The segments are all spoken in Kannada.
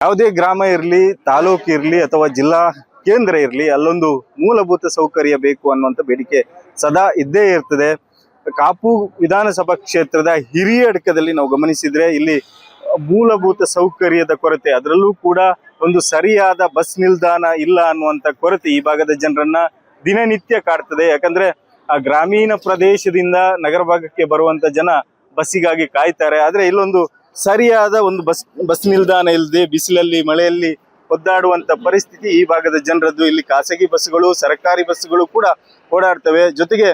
ಯಾವುದೇ ಗ್ರಾಮ ಇರಲಿ, ತಾಲೂಕು ಇರಲಿ ಅಥವಾ ಜಿಲ್ಲಾ ಕೇಂದ್ರ ಇರಲಿ, ಅಲ್ಲೊಂದು ಮೂಲಭೂತ ಸೌಕರ್ಯ ಬೇಕು ಅನ್ನುವಂಥ ಬೇಡಿಕೆ ಸದಾ ಇದ್ದೇ ಇರ್ತದೆ. ಕಾಪು ವಿಧಾನಸಭಾ ಕ್ಷೇತ್ರದ ಹಿರಿಯಡ್ಕದಲ್ಲಿ ನಾವು ಗಮನಿಸಿದ್ರೆ ಇಲ್ಲಿ ಮೂಲಭೂತ ಸೌಕರ್ಯದ ಕೊರತೆ, ಅದರಲ್ಲೂ ಕೂಡ ಒಂದು ಸರಿಯಾದ ಬಸ್ ನಿಲ್ದಾಣ ಇಲ್ಲ ಅನ್ನುವಂಥ ಕೊರತೆ ಈ ಭಾಗದ ಜನರನ್ನ ದಿನನಿತ್ಯ ಕಾಡ್ತದೆ. ಯಾಕಂದ್ರೆ ಆ ಗ್ರಾಮೀಣ ಪ್ರದೇಶದಿಂದ ನಗರ ಭಾಗಕ್ಕೆ ಬರುವಂತ ಜನ ಬಸ್ಸಿಗಾಗಿ ಕಾಯ್ತಾರೆ. ಆದ್ರೆ ಇಲ್ಲೊಂದು ಸರಿಯಾದ ಒಂದು ಬಸ್ ಬಸ್ ನಿಲ್ದಾಣ ಇಲ್ಲದೆ ಬಿಸಿಲಲ್ಲಿ, ಮಳೆಯಲ್ಲಿ ಒದ್ದಾಡುವಂತ ಪರಿಸ್ಥಿತಿ ಈ ಭಾಗದ ಜನರದ್ದು. ಇಲ್ಲಿ ಖಾಸಗಿ ಬಸ್ಸುಗಳು, ಸರ್ಕಾರಿ ಬಸ್ಸುಗಳು ಕೂಡ ಓಡಾಡ್ತವೆ. ಜೊತೆಗೆ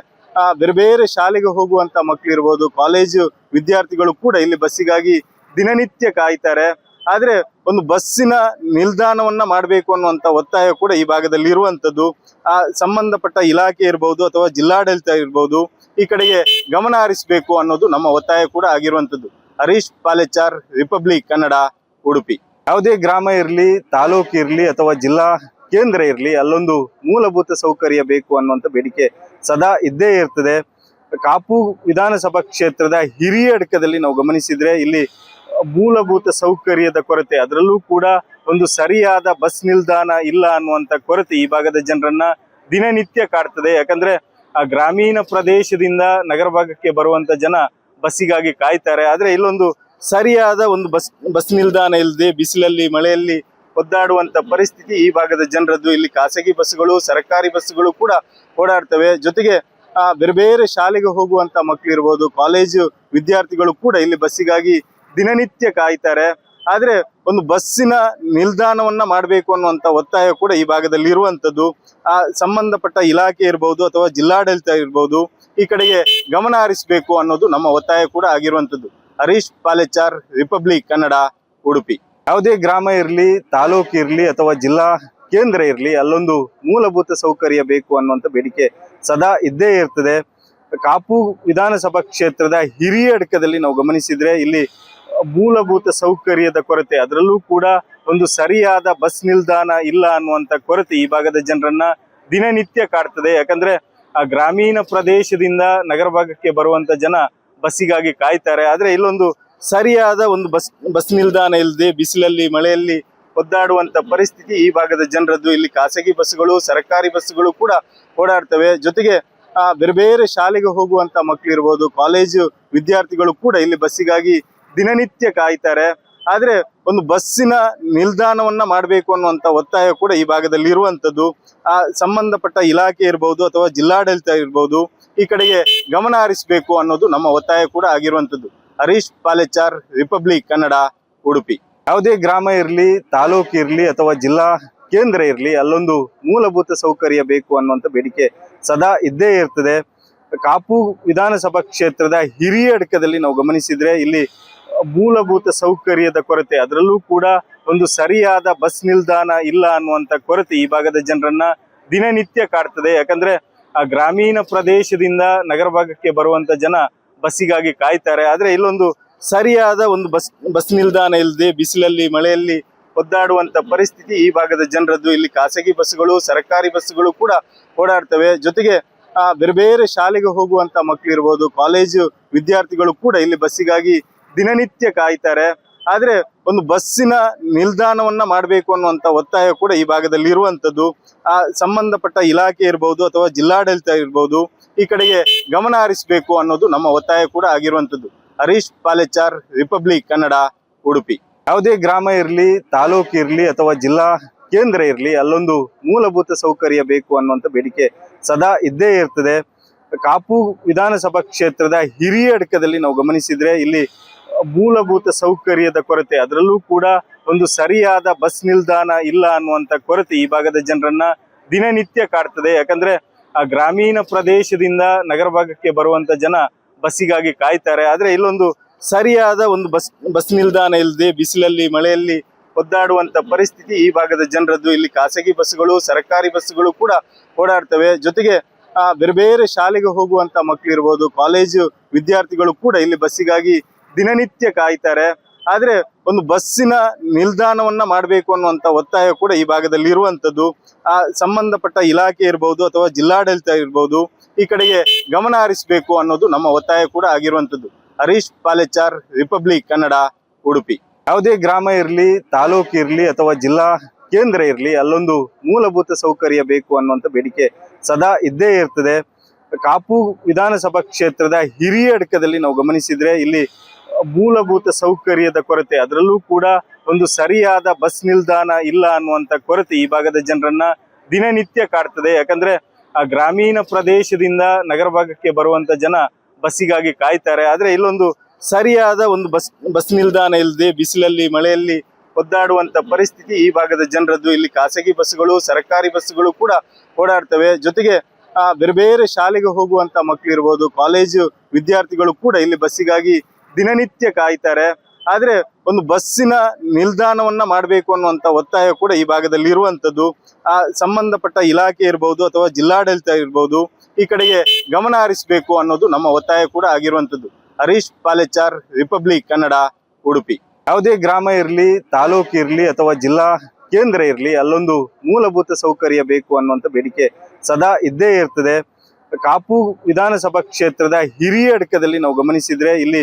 ಬೇರೆ ಬೇರೆ ಶಾಲೆಗೆ ಹೋಗುವಂತ ಮಕ್ಕಳು ಇರ್ಬೋದು, ಕಾಲೇಜು ವಿದ್ಯಾರ್ಥಿಗಳು ಕೂಡ ಇಲ್ಲಿ ಬಸ್ಸಿಗಾಗಿ ದಿನನಿತ್ಯ ಕಾಯ್ತಾರೆ. ಆದ್ರೆ ಒಂದು ಬಸ್ಸಿನ ನಿಲ್ದಾಣವನ್ನ ಮಾಡಬೇಕು ಅನ್ನುವಂತ ಒತ್ತಾಯ ಕೂಡ ಈ ಭಾಗದಲ್ಲಿ ಇರುವಂತದ್ದು. ಆ, ಸಂಬಂಧಪಟ್ಟ ಇಲಾಖೆ ಇರ್ಬೋದು ಅಥವಾ ಜಿಲ್ಲಾಡಳಿತ ಇರ್ಬೋದು ಈ ಕಡೆಗೆ ಗಮನ ಹರಿಸಬೇಕು ಅನ್ನೋದು ನಮ್ಮ ಒತ್ತಾಯ ಕೂಡ ಆಗಿರುವಂತದ್ದು. ಹರೀಶ್ ಪಾಲೆಚಾರ್ ರಿಪಬ್ಲಿಕ್ ಕನ್ನಡ, ಉಡುಪಿ. ಯಾವುದೇ ಗ್ರಾಮ ಇರಲಿ, ತಾಲೂಕು ಇರಲಿ ಅಥವಾ ಜಿಲ್ಲಾ ಕೇಂದ್ರ ಇರಲಿ, ಅಲ್ಲೊಂದು ಮೂಲಭೂತ ಸೌಕರ್ಯ ಬೇಕು ಅನ್ನುವಂಥ ಬೇಡಿಕೆ ಸದಾ ಇದ್ದೇ ಇರ್ತದೆ. ಕಾಪು ವಿಧಾನಸಭಾ ಕ್ಷೇತ್ರದ ಹಿರಿಯ ಅಡಕದಲ್ಲಿ ನಾವು ಗಮನಿಸಿದ್ರೆ ಇಲ್ಲಿ ಮೂಲಭೂತ ಸೌಕರ್ಯದ ಕೊರತೆ, ಅದರಲ್ಲೂ ಕೂಡ ಒಂದು ಸರಿಯಾದ ಬಸ್ ನಿಲ್ದಾಣ ಇಲ್ಲ ಅನ್ನುವಂಥ ಕೊರತೆ ಈ ಭಾಗದ ಜನರನ್ನ ದಿನನಿತ್ಯ ಕಾಡ್ತದೆ. ಯಾಕಂದ್ರೆ ಆ ಗ್ರಾಮೀಣ ಪ್ರದೇಶದಿಂದ ನಗರ ಭಾಗಕ್ಕೆ ಬರುವಂತ ಜನ ಬಸ್ಸಿಗಾಗಿ ಕಾಯ್ತಾರೆ. ಆದ್ರೆ ಇಲ್ಲೊಂದು ಸರಿಯಾದ ಒಂದು ಬಸ್ ಬಸ್ ನಿಲ್ದಾಣ ಇಲ್ಲದೆ ಬಿಸಿಲಲ್ಲಿ, ಮಳೆಯಲ್ಲಿ ಒದ್ದಾಡುವಂತ ಪರಿಸ್ಥಿತಿ ಈ ಭಾಗದ ಜನರದ್ದು. ಇಲ್ಲಿ ಖಾಸಗಿ ಬಸ್ಸುಗಳು, ಸರ್ಕಾರಿ ಬಸ್ಸುಗಳು ಕೂಡ ಓಡಾಡ್ತವೆ. ಜೊತೆಗೆ ಬೇರೆ ಬೇರೆ ಶಾಲೆಗೆ ಹೋಗುವಂತ ಮಕ್ಕಳು ಇರ್ಬೋದು, ಕಾಲೇಜು ವಿದ್ಯಾರ್ಥಿಗಳು ಕೂಡ ಇಲ್ಲಿ ಬಸ್ಸಿಗಾಗಿ ದಿನನಿತ್ಯ ಕಾಯ್ತಾರೆ. ಆದ್ರೆ ಒಂದು ಬಸ್ಸಿನ ನಿಲ್ದಾಣವನ್ನ ಮಾಡಬೇಕು ಅನ್ನುವಂತ ಒತ್ತಾಯ ಕೂಡ ಈ ಭಾಗದಲ್ಲಿ ಇರುವಂತದ್ದು. ಆ, ಸಂಬಂಧಪಟ್ಟ ಇಲಾಖೆ ಇರಬಹುದು ಅಥವಾ ಜಿಲ್ಲಾಡಳಿತ ಇರಬಹುದು ಈ ಕಡೆಗೆ ಗಮನ ಹರಿಸಬೇಕು ಅನ್ನೋದು ನಮ್ಮ ಒತ್ತಾಯ ಕೂಡ ಆಗಿರುವಂತದ್ದು. ಹರೀಶ್ ಪಾಲೆಚಾರ್ ರಿಪಬ್ಲಿಕ್ ಕನ್ನಡ ಉಡುಪಿ. ಯಾವುದೇ ಗ್ರಾಮ ಇರಲಿ, ತಾಲೂಕು ಇರಲಿ ಅಥವಾ ಜಿಲ್ಲಾ ಕೇಂದ್ರ ಇರಲಿ ಅಲ್ಲೊಂದು ಮೂಲಭೂತ ಸೌಕರ್ಯ ಬೇಕು ಅನ್ನುವಂತ ಬೇಡಿಕೆ ಸದಾ ಇದ್ದೇ ಇರ್ತದೆ. ಕಾಪು ವಿಧಾನಸಭಾ ಕ್ಷೇತ್ರದ ಹಿರಿಯಡ್ಕದಲ್ಲಿ ನಾವು ಗಮನಿಸಿದ್ರೆ ಇಲ್ಲಿ ಮೂಲಭೂತ ಸೌಕರ್ಯದ ಕೊರತೆ. ಅದರಲ್ಲೂ ಕೂಡ ಒಂದು ಸರಿಯಾದ ಬಸ್ ನಿಲ್ದಾಣ ಇಲ್ಲ ಅನ್ನುವಂಥ ಕೊರತೆ ಈ ಭಾಗದ ಜನರನ್ನ ದಿನನಿತ್ಯ ಕಾಡ್ತದೆ. ಯಾಕಂದ್ರೆ ಆ ಗ್ರಾಮೀಣ ಪ್ರದೇಶದಿಂದ ನಗರ ಭಾಗಕ್ಕೆ ಬರುವಂತ ಜನ ಬಸ್ಸಿಗಾಗಿ ಕಾಯ್ತಾರೆ. ಆದ್ರೆ ಇಲ್ಲೊಂದು ಸರಿಯಾದ ಒಂದು ಬಸ್ ಬಸ್ ನಿಲ್ದಾಣ ಇಲ್ಲದೆ ಬಿಸಿಲಲ್ಲಿ, ಮಳೆಯಲ್ಲಿ ಒದ್ದಾಡುವಂತ ಪರಿಸ್ಥಿತಿ ಈ ಭಾಗದ ಜನರದ್ದು. ಇಲ್ಲಿ ಖಾಸಗಿ ಬಸ್ಸುಗಳು, ಸರ್ಕಾರಿ ಬಸ್ಸುಗಳು ಕೂಡ ಓಡಾಡ್ತವೆ. ಜೊತೆಗೆ ಬೇರೆ ಬೇರೆ ಶಾಲೆಗೆ ಹೋಗುವಂತ ಮಕ್ಕಳಿರ್ಬೋದು ಕಾಲೇಜು ವಿದ್ಯಾರ್ಥಿಗಳು ಕೂಡ ಇಲ್ಲಿ ಬಸ್ಸಿಗಾಗಿ ದಿನನಿತ್ಯ ಕಾಯ್ತಾರೆ. ಆದರೆ ಒಂದು ಬಸ್ಸಿನ ನಿಲ್ದಾಣವನ್ನ ಮಾಡಬೇಕು ಅನ್ನುವಂತ ಒತ್ತಾಯ ಕೂಡ ಈ ಭಾಗದಲ್ಲಿ ಇರುವಂತದ್ದು. ಆ ಸಂಬಂಧಪಟ್ಟ ಇಲಾಖೆ ಇರ್ಬೋದು ಅಥವಾ ಜಿಲ್ಲಾಡಳಿತ ಇರ್ಬೋದು ಈ ಕಡೆಗೆ ಗಮನ ಹರಿಸಬೇಕು ಅನ್ನೋದು ನಮ್ಮ ಒತ್ತಾಯ ಕೂಡ ಆಗಿರುವಂತದ್ದು. ಹರೀಶ್ ಪಾಲೆಚಾರ್ ರಿಪಬ್ಲಿಕ್ ಕನ್ನಡ ಉಡುಪಿ. ಯಾವುದೇ ಗ್ರಾಮ ಇರಲಿ, ತಾಲೂಕು ಇರಲಿ ಅಥವಾ ಜಿಲ್ಲಾ ಕೇಂದ್ರ ಇರಲಿ ಅಲ್ಲೊಂದು ಮೂಲಭೂತ ಸೌಕರ್ಯ ಬೇಕು ಅನ್ನುವಂಥ ಬೇಡಿಕೆ ಸದಾ ಇದ್ದೇ ಇರ್ತದೆ. ಕಾಪು ವಿಧಾನಸಭಾ ಕ್ಷೇತ್ರದ ಹಿರಿಯಡ್ಕದಲ್ಲಿ ನಾವು ಗಮನಿಸಿದ್ರೆ ಇಲ್ಲಿ ಮೂಲಭೂತ ಸೌಕರ್ಯದ ಕೊರತೆ. ಅದರಲ್ಲೂ ಕೂಡ ಒಂದು ಸರಿಯಾದ ಬಸ್ ನಿಲ್ದಾಣ ಇಲ್ಲ ಅನ್ನುವಂಥ ಕೊರತೆ ಈ ಭಾಗದ ಜನರನ್ನ ದಿನನಿತ್ಯ ಕಾಡ್ತದೆ. ಯಾಕಂದ್ರೆ ಆ ಗ್ರಾಮೀಣ ಪ್ರದೇಶದಿಂದ ನಗರ ಭಾಗಕ್ಕೆ ಬರುವಂತ ಜನ ಬಸ್ಸಿಗಾಗಿ ಕಾಯ್ತಾರೆ. ಆದ್ರೆ ಇಲ್ಲೊಂದು ಸರಿಯಾದ ಒಂದು ಬಸ್ ಬಸ್ ನಿಲ್ದಾಣ ಇಲ್ಲದೆ ಬಿಸಿಲಲ್ಲಿ, ಮಳೆಯಲ್ಲಿ ಒದ್ದಾಡುವಂತ ಪರಿಸ್ಥಿತಿ ಈ ಭಾಗದ ಜನರದ್ದು. ಇಲ್ಲಿ ಖಾಸಗಿ ಬಸ್ಗಳು ಸರ್ಕಾರಿ ಬಸ್ಗಳು ಕೂಡ ಓಡಾಡ್ತವೆ. ಜೊತೆಗೆ ಬೇರೆ ಬೇರೆ ಶಾಲೆಗೆ ಹೋಗುವಂತ ಮಕ್ಕಳು ಇರ್ಬೋದು ಕಾಲೇಜು ವಿದ್ಯಾರ್ಥಿಗಳು ಕೂಡ ಇಲ್ಲಿ ಬಸ್ಸಿಗಾಗಿ ದಿನನಿತ್ಯ ಕಾಯ್ತಾರೆ. ಆದ್ರೆ ಒಂದು ಬಸ್ಸಿನ ನಿಲ್ದಾಣವನ್ನ ಮಾಡಬೇಕು ಅನ್ನುವಂತ ಒತ್ತಾಯ ಕೂಡ ಈ ಭಾಗದಲ್ಲಿ ಇರುವಂತದ್ದು. ಆ, ಸಂಬಂಧಪಟ್ಟ ಇಲಾಖೆ ಇರ್ಬೋದು ಅಥವಾ ಜಿಲ್ಲಾಡಳಿತ ಇರ್ಬೋದು ಈ ಕಡೆಗೆ ಗಮನ ಹರಿಸಬೇಕು ಅನ್ನೋದು ನಮ್ಮ ಒತ್ತಾಯ ಕೂಡ ಆಗಿರುವಂತದ್ದು. ಹರೀಶ್ ಪಾಲೆಚಾರ್ ರಿಪಬ್ಲಿಕ್ ಕನ್ನಡ ಉಡುಪಿ. ಯಾವುದೇ ಗ್ರಾಮ ಇರಲಿ, ತಾಲೂಕು ಇರಲಿ ಅಥವಾ ಜಿಲ್ಲಾ ಕೇಂದ್ರ ಇರಲಿ, ಅಲ್ಲೊಂದು ಮೂಲಭೂತ ಸೌಕರ್ಯ ಬೇಕು ಅನ್ನುವಂಥ ಬೇಡಿಕೆ ಸದಾ ಇದ್ದೇ ಇರ್ತದೆ. ಕಾಪು ವಿಧಾನಸಭಾ ಕ್ಷೇತ್ರದ ಹಿರಿಯಡ್ಕದಲ್ಲಿ ನಾವು ಗಮನಿಸಿದ್ರೆ ಇಲ್ಲಿ ಮೂಲಭೂತ ಸೌಕರ್ಯದ ಕೊರತೆ, ಅದರಲ್ಲೂ ಕೂಡ ಒಂದು ಸರಿಯಾದ ಬಸ್ ನಿಲ್ದಾಣ ಇಲ್ಲ ಅನ್ನುವಂಥ ಕೊರತೆ ಈ ಭಾಗದ ಜನರನ್ನ ದಿನನಿತ್ಯ ಕಾಡ್ತದೆ. ಯಾಕಂದ್ರೆ ಆ ಗ್ರಾಮೀಣ ಪ್ರದೇಶದಿಂದ ನಗರ ಭಾಗಕ್ಕೆ ಬರುವಂತ ಜನ ಬಸ್ಸಿಗಾಗಿ ಕಾಯ್ತಾರೆ. ಆದ್ರೆ ಇಲ್ಲೊಂದು ಸರಿಯಾದ ಒಂದು ಬಸ್ ಬಸ್ ನಿಲ್ದಾಣ ಇಲ್ಲದೆ ಬಿಸಿಲಲ್ಲಿ, ಮಳೆಯಲ್ಲಿ ಒದ್ದಾಡುವಂತ ಪರಿಸ್ಥಿತಿ ಈ ಭಾಗದ ಜನರದ್ದು. ಇಲ್ಲಿ ಖಾಸಗಿ ಬಸ್ಸುಗಳು, ಸರ್ಕಾರಿ ಬಸ್ಸುಗಳು ಕೂಡ ಓಡಾಡ್ತವೆ. ಜೊತೆಗೆ ಬೇರೆ ಬೇರೆ ಶಾಲೆಗೆ ಹೋಗುವಂತ ಮಕ್ಕಳು ಇರ್ಬೋದು, ಕಾಲೇಜು ವಿದ್ಯಾರ್ಥಿಗಳು ಕೂಡ ಇಲ್ಲಿ ಬಸ್ಸಿಗಾಗಿ ದಿನನಿತ್ಯ ಕಾಯ್ತಾರೆ. ಆದ್ರೆ ಒಂದು ಬಸ್ಸಿನ ನಿಲ್ದಾಣವನ್ನ ಮಾಡಬೇಕು ಅನ್ನುವಂತ ಒತ್ತಾಯ ಕೂಡ ಈ ಭಾಗದಲ್ಲಿ ಇರುವಂತದ್ದು. ಆ, ಸಂಬಂಧಪಟ್ಟ ಇಲಾಖೆ ಇರ್ಬೋದು ಅಥವಾ ಜಿಲ್ಲಾಡಳಿತ ಇರಬಹುದು ಈ ಕಡೆಗೆ ಗಮನ ಹರಿಸಬೇಕು ಅನ್ನೋದು ನಮ್ಮ ಒತ್ತಾಯ ಕೂಡ ಆಗಿರುವಂತದ್ದು. ಹರೀಶ್ ಪಾಲೆಚಾರ್, ರಿಪಬ್ಲಿಕ್ ಕನ್ನಡ, ಉಡುಪಿ. ಯಾವುದೇ ಗ್ರಾಮ ಇರಲಿ, ತಾಲೂಕು ಇರಲಿ ಅಥವಾ ಜಿಲ್ಲಾ ಕೇಂದ್ರ ಇರಲಿ, ಅಲ್ಲೊಂದು ಮೂಲಭೂತ ಸೌಕರ್ಯ ಬೇಕು ಅನ್ನುವಂಥ ಬೇಡಿಕೆ ಸದಾ ಇದ್ದೇ ಇರ್ತದೆ. ಕಾಪು ವಿಧಾನಸಭಾ ಕ್ಷೇತ್ರದ ಹಿರಿಯಡ್ಕದಲ್ಲಿ ನಾವು ಗಮನಿಸಿದ್ರೆ ಇಲ್ಲಿ ಮೂಲಭೂತ ಸೌಕರ್ಯದ ಕೊರತೆ, ಅದರಲ್ಲೂ ಕೂಡ ಒಂದು ಸರಿಯಾದ ಬಸ್ ನಿಲ್ದಾಣ ಇಲ್ಲ ಅನ್ನುವಂಥ ಕೊರತೆ ಈ ಭಾಗದ ಜನರನ್ನ ದಿನನಿತ್ಯ ಕಾಡ್ತದೆ. ಯಾಕಂದ್ರೆ ಆ ಗ್ರಾಮೀಣ ಪ್ರದೇಶದಿಂದ ನಗರ ಭಾಗಕ್ಕೆ ಬರುವಂತ ಜನ ಬಸ್ಸಿಗಾಗಿ ಕಾಯ್ತಾರೆ. ಆದ್ರೆ ಇಲ್ಲೊಂದು ಸರಿಯಾದ ಒಂದು ಬಸ್ ಬಸ್ ನಿಲ್ದಾಣ ಇಲ್ಲದೆ ಬಿಸಿಲಲ್ಲಿ, ಮಳೆಯಲ್ಲಿ ಒದ್ದಾಡುವಂತ ಪರಿಸ್ಥಿತಿ ಈ ಭಾಗದ ಜನರದ್ದು. ಇಲ್ಲಿ ಖಾಸಗಿ ಬಸ್ಸುಗಳು, ಸರ್ಕಾರಿ ಬಸ್ಸುಗಳು ಕೂಡ ಓಡಾಡ್ತವೆ. ಜೊತೆಗೆ ಬೇರೆ ಬೇರೆ ಶಾಲೆಗೆ ಹೋಗುವಂತ ಮಕ್ಕಳು ಇರ್ಬೋದು, ಕಾಲೇಜು ವಿದ್ಯಾರ್ಥಿಗಳು ಕೂಡ ಇಲ್ಲಿ ಬಸ್ಸಿಗಾಗಿ ದಿನನಿತ್ಯ ಕಾಯ್ತಾರೆ. ಆದರೆ ಒಂದು ಬಸ್ಸಿನ ನಿಲ್ದಾಣವನ್ನ ಮಾಡಬೇಕು ಅನ್ನುವಂತ ಒತ್ತಾಯ ಕೂಡ ಈ ಭಾಗದಲ್ಲಿ ಇರುವಂತದ್ದು. ಆ, ಸಂಬಂಧಪಟ್ಟ ಇಲಾಖೆ ಇರ್ಬೋದು ಅಥವಾ ಜಿಲ್ಲಾಡಳಿತ ಇರ್ಬೋದು, ಈ ಕಡೆಗೆ ಗಮನ ಹರಿಸಬೇಕು ಅನ್ನೋದು ನಮ್ಮ ಒತ್ತಾಯ ಕೂಡ ಆಗಿರುವಂತದ್ದು. ಹರೀಶ್ ಪಾಲೆಚಾರ್ ರಿಪಬ್ಲಿಕ್ ಕನ್ನಡ, ಉಡುಪಿ. ಯಾವುದೇ ಗ್ರಾಮ ಇರಲಿ, ತಾಲೂಕು ಇರಲಿ ಅಥವಾ ಜಿಲ್ಲಾ ಕೇಂದ್ರ ಇರಲಿ, ಅಲ್ಲೊಂದು ಮೂಲಭೂತ ಸೌಕರ್ಯ ಬೇಕು ಅನ್ನುವಂಥ ಬೇಡಿಕೆ ಸದಾ ಇದ್ದೇ ಇರ್ತದೆ. ಕಾಪು ವಿಧಾನಸಭಾ ಕ್ಷೇತ್ರದ ಹಿರಿಯಡ್ಕದಲ್ಲಿ ನಾವು ಗಮನಿಸಿದ್ರೆ ಇಲ್ಲಿ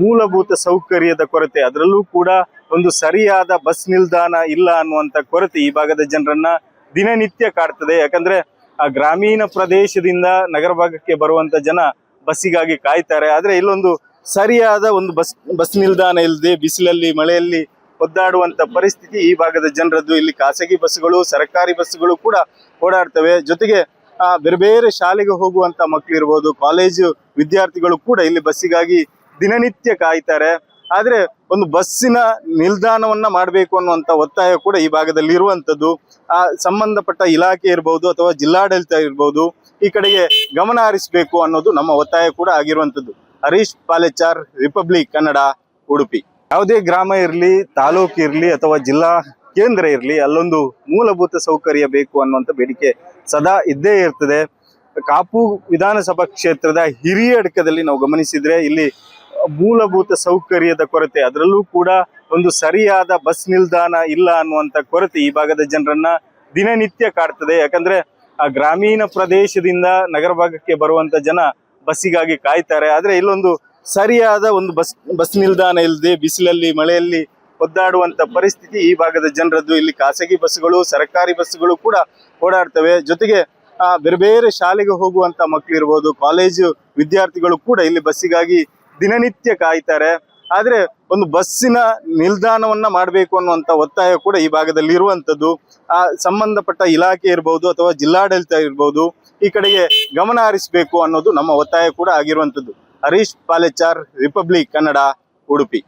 ಮೂಲಭೂತ ಸೌಕರ್ಯದ ಕೊರತೆ, ಅದರಲ್ಲೂ ಕೂಡ ಒಂದು ಸರಿಯಾದ ಬಸ್ ನಿಲ್ದಾಣ ಇಲ್ಲ ಅನ್ನುವಂಥ ಕೊರತೆ ಈ ಭಾಗದ ಜನರನ್ನ ದಿನನಿತ್ಯ ಕಾಡ್ತದೆ. ಯಾಕಂದ್ರೆ ಆ ಗ್ರಾಮೀಣ ಪ್ರದೇಶದಿಂದ ನಗರ ಭಾಗಕ್ಕೆ ಬರುವಂತ ಜನ ಬಸ್ಸಿಗಾಗಿ ಕಾಯ್ತಾರೆ. ಆದ್ರೆ ಇಲ್ಲೊಂದು ಸರಿಯಾದ ಒಂದು ಬಸ್ ಬಸ್ ನಿಲ್ದಾಣ ಇಲ್ಲದೆ ಬಿಸಿಲಲ್ಲಿ, ಮಳೆಯಲ್ಲಿ ಒದ್ದಾಡುವಂತ ಪರಿಸ್ಥಿತಿ ಈ ಭಾಗದ ಜನರದ್ದು. ಇಲ್ಲಿ ಖಾಸಗಿ ಬಸ್ಸುಗಳು, ಸರ್ಕಾರಿ ಬಸ್ಸುಗಳು ಕೂಡ ಓಡಾಡ್ತವೆ. ಜೊತೆಗೆ ಬೇರೆ ಬೇರೆ ಶಾಲೆಗೆ ಹೋಗುವಂತ ಮಕ್ಕಳು ಇರ್ಬೋದು ಕಾಲೇಜು ವಿದ್ಯಾರ್ಥಿಗಳು ಕೂಡ ಇಲ್ಲಿ ಬಸ್ಸಿಗಾಗಿ ದಿನನಿತ್ಯ ಕಾಯ್ತಾರೆ. ಆದ್ರೆ ಒಂದು ಬಸ್ಸಿನ ನಿಲ್ದಾಣವನ್ನ ಮಾಡಬೇಕು ಅನ್ನುವಂತ ಒತ್ತಾಯ ಕೂಡ ಈ ಭಾಗದಲ್ಲಿ ಇರುವಂತದ್ದು. ಆ, ಸಂಬಂಧಪಟ್ಟ ಇಲಾಖೆ ಇರಬಹುದು ಅಥವಾ ಜಿಲ್ಲಾಡಳಿತ ಇರ್ಬೋದು ಈ ಕಡೆಗೆ ಗಮನ ಹರಿಸಬೇಕು ಅನ್ನೋದು ನಮ್ಮ ಒತ್ತಾಯ ಕೂಡ ಆಗಿರುವಂತದ್ದು. ಹರೀಶ್ ಪಾಲೆಚಾರ್ ರಿಪಬ್ಲಿಕ್ ಕನ್ನಡ ಉಡುಪಿ. ಯಾವುದೇ ಗ್ರಾಮ ಇರಲಿ, ತಾಲೂಕು ಇರಲಿ ಅಥವಾ ಜಿಲ್ಲಾ ಕೇಂದ್ರ ಇರಲಿ, ಅಲ್ಲೊಂದು ಮೂಲಭೂತ ಸೌಕರ್ಯ ಬೇಕು ಅನ್ನುವಂಥ ಬೇಡಿಕೆ ಸದಾ ಇದ್ದೇ ಇರ್ತದೆ. ಕಾಪು ವಿಧಾನಸಭಾ ಕ್ಷೇತ್ರದ ಹಿರಿಯಡ್ಕದಲ್ಲಿ ನಾವು ಗಮನಿಸಿದ್ರೆ ಇಲ್ಲಿ ಮೂಲಭೂತ ಸೌಕರ್ಯದ ಕೊರತೆ. ಅದರಲ್ಲೂ ಕೂಡ ಒಂದು ಸರಿಯಾದ ಬಸ್ ನಿಲ್ದಾಣ ಇಲ್ಲ ಅನ್ನುವಂಥ ಕೊರತೆ ಈ ಭಾಗದ ಜನರನ್ನ ದಿನನಿತ್ಯ ಕಾಡ್ತದೆ. ಯಾಕಂದ್ರೆ ಆ ಗ್ರಾಮೀಣ ಪ್ರದೇಶದಿಂದ ನಗರ ಭಾಗಕ್ಕೆ ಬರುವಂತ ಜನ ಬಸ್ಸಿಗಾಗಿ ಕಾಯ್ತಾರೆ. ಆದ್ರೆ ಇಲ್ಲೊಂದು ಸರಿಯಾದ ಒಂದು ಬಸ್ ಬಸ್ ನಿಲ್ದಾಣ ಇಲ್ಲದೆ ಬಿಸಿಲಲ್ಲಿ, ಮಳೆಯಲ್ಲಿ ಒದ್ದಾಡುವಂತ ಪರಿಸ್ಥಿತಿ ಈ ಭಾಗದ ಜನರದ್ದು. ಇಲ್ಲಿ ಖಾಸಗಿ ಬಸ್ಗಳು ಸರ್ಕಾರಿ ಬಸ್ಗಳು ಕೂಡ ಓಡಾಡ್ತವೆ. ಜೊತೆಗೆ ಬೇರೆ ಬೇರೆ ಶಾಲೆಗೆ ಹೋಗುವಂತ ಮಕ್ಕಳು ಇರ್ಬೋದು ಕಾಲೇಜು ವಿದ್ಯಾರ್ಥಿಗಳು ಕೂಡ ಇಲ್ಲಿ ಬಸ್ಸಿಗಾಗಿ ದಿನನಿತ್ಯ ಕಾಯ್ತಾರೆ. ಆದ್ರೆ ಒಂದು ಬಸ್ಸಿನ ನಿಲ್ದಾಣವನ್ನ ಮಾಡಬೇಕು ಅನ್ನುವಂತ ಒತ್ತಾಯ ಕೂಡ ಈ ಭಾಗದಲ್ಲಿ ಇರುವಂತದ್ದು. ಆ, ಸಂಬಂಧಪಟ್ಟ ಇಲಾಖೆ ಇರ್ಬೋದು ಅಥವಾ ಜಿಲ್ಲಾಡಳಿತ ಇರ್ಬೋದು ಈ ಕಡೆಗೆ ಗಮನ ಹರಿಸಬೇಕು ಅನ್ನೋದು ನಮ್ಮ ಒತ್ತಾಯ ಕೂಡ ಆಗಿರುವಂತದ್ದು. ಹರೀಶ್ ಪಾಲೆಚಾರ್ ರಿಪಬ್ಲಿಕ್ ಕನ್ನಡ ಉಡುಪಿ